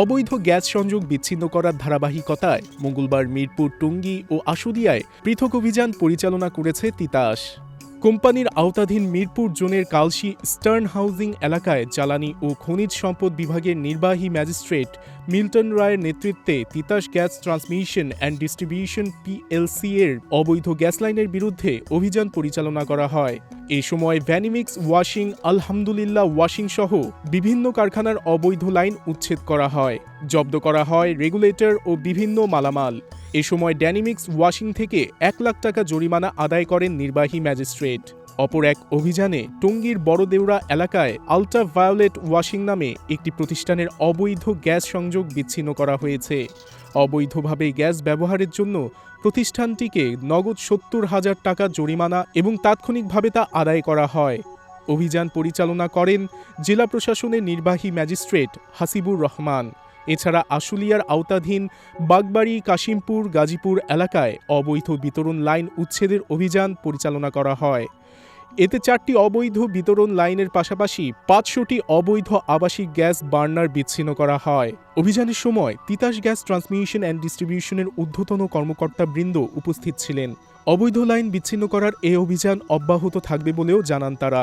অবৈধ গ্যাস সংযোগ বিচ্ছিন্ন করার ধারাবাহিকতায় মঙ্গলবার মিরপুর, টুঙ্গি ও আশুলিয়ায় পৃথক অভিযান পরিচালনা করেছে তিতাস। কোম্পানির আওতাধীন মিরপুর জোনের কালশি স্টার্ন হাউজিং এলাকায় জ্বালানি ও খনিজ সম্পদ বিভাগের নির্বাহী ম্যাজিস্ট্রেট মিল্টন রায়ের নেতৃত্বে Titas gas transmission and distribution PLC এর অবৈধ গ্যাস লাইনের বিরুদ্ধে অভিযান পরিচালনা করা হয়। এ সময় ভ্যানিমিক্স ওয়াশিং আলহামদুলিল্লাহ ওয়াশিং সহ বিভিন্ন কারখানার অবৈধ লাইন উচ্ছেদ করা হয়, জব্দ করা হয় রেগুলেটর ও বিভিন্ন মালামাল। এ সময় ড্যানিমিক্স ওয়াশিং থেকে এক লাখ টাকা জরিমানা আদায় করেন নির্বাহী ম্যাজিস্ট্রেট। অপর এক অভিযানে টঙ্গীর বড়দেউড়া এলাকায় আলট্রা ভায়োলেট ওয়াশিং নামে একটি প্রতিষ্ঠানের অবৈধ গ্যাস সংযোগ বিচ্ছিন্ন করা হয়েছে। অবৈধভাবে গ্যাস ব্যবহারের জন্য প্রতিষ্ঠানটিকে নগদ সত্তর হাজার টাকা জরিমানা এবং তাৎক্ষণিকভাবে তা আদায় করা হয়। অভিযান পরিচালনা করেন জেলা প্রশাসনের নির্বাহী ম্যাজিস্ট্রেট হাসিবুর রহমান। এছাড়া আশুলিয়ার আওতাধীন বাগবাড়ি, কাশিমপুর, গাজীপুর এলাকায় অবৈধ বিতরণ লাইন উচ্ছেদের অভিযান পরিচালনা করা হয়। এতে চারটি অবৈধ বিতরণ লাইনের পাশাপাশি পাঁচশোটি অবৈধ আবাসিক গ্যাস বার্নার বিচ্ছিন্ন করা হয়। অভিযানের সময় তিতাস গ্যাস ট্রান্সমিশন অ্যান্ড ডিস্ট্রিবিউশনের ঊর্ধ্বতন কর্মকর্তাবৃন্দ উপস্থিত ছিলেন। অবৈধ লাইন বিচ্ছিন্ন করার এ অভিযান অব্যাহত থাকবে বলেও জানান তারা।